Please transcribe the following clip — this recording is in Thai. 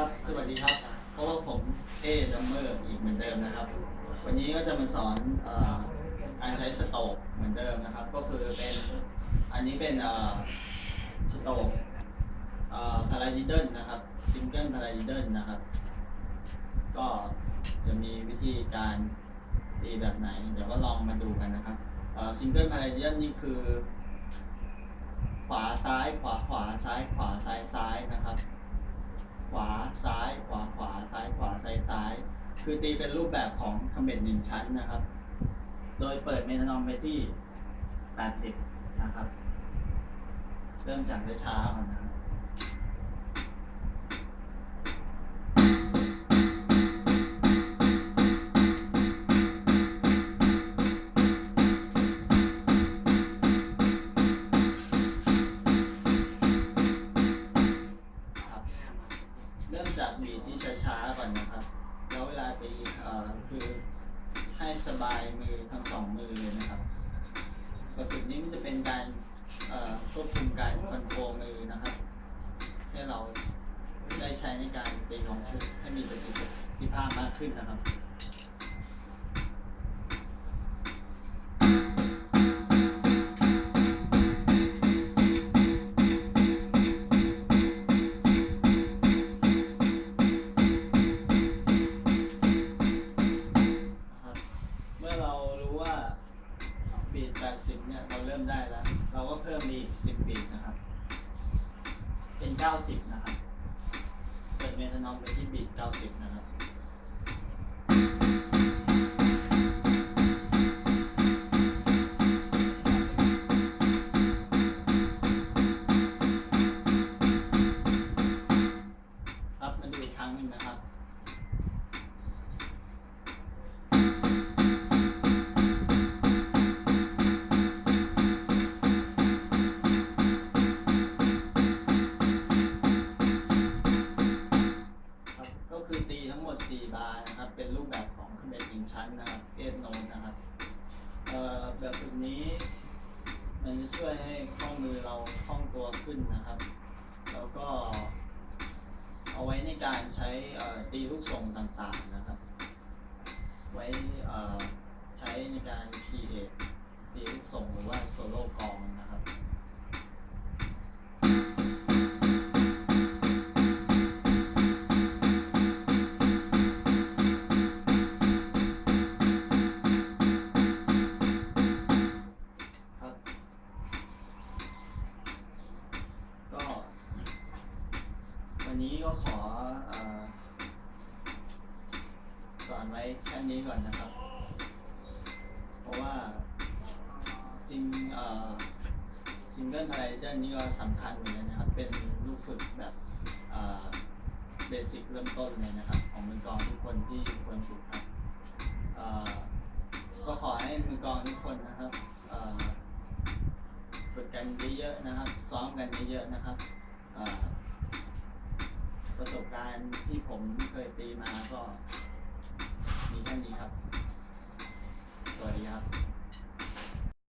ครับ สวัสดีครับเพราะว่าผมเอดัมเมอร์อีกเหมือนเดิมนะครับ วันนี้ก็จะมาสอนอ่อการใช้สโตกเหมือนเดิมนะครับ ก็คือเป็นอันนี้เป็นเอ่อสโตกพาราดิเดิลนะครับซิงเกิลพาราดิเดิลนะครับ ก็จะมีวิธีการตีแบบไหน เดี๋ยวก็ลองมาดูกันนะครับซิงเกิลพาราดิเดิลนี่คือ ขวาซ้ายขวาขวาซ้ายขวาซ้ายซ้ายนะครับ ขวาซ้ายขวาขวาซ้ายขวาซ้ายซ้ายคือตีเป็นรูปแบบของคอมเบตหนึ่งชั้นนะครับ โดยเปิดเมทานอมไปที่ 80 นะครับ เริ่มจากช้าๆก่อนนะครับ บีทที่ช้าๆก่อนนะครับ แล้วเวลาตีคือให้สบายมือทั้งสองมือเลยนะครับปกตินี้มันจะเป็นการควบคุมการคอนโทรลมือนะครับ ให้เราได้ใช้ในการตีของชุดให้มีประสิทธิภาพมากขึ้นนะครับ มได้แล้ว เราก็เพิ่มอีก10บีนะครับ เป็น90นะครับ เปิดเมทานอมไปที่บีท90นะครับครับ ทั้งหมด 4 บาร์นะครับ เป็นรูปแบบของคอมเมนต์อินชั้นนะครับเอสโนนนะครับแบบฝึกนี้มันจะช่วยให้ข้อมือเราคล่องตัวขึ้นนะครับ แล้วก็เอาไว้ในการใช้ตีลูกทรงต่างๆนะครับ ไว้ใช้ในการคีเอทตีลูกทรงหรือว่าโซโล่กองนะครับ วันนี้ก็ขออสอนไว้แค่นี้ก่อนนะครับ เพราะว่าซิงเอ่อซิงเกิลพาราเดนนี้ก็สำคัญเหมือนกันนะครับ เป็นลูกฝึกแบบเบสิกเริ่มต้นเลยนะครับ ของมือกองทุกคนที่ควรฝึกครับก็ขอให้มือกองทุกคนนะครับฝึกกันเยอะๆนะครับ ซ้อมกันเยอะๆนะครับ ประสบการณ์ที่ผมเคยตีมาก็มีแค่นี้ครับ สวัสดีครับ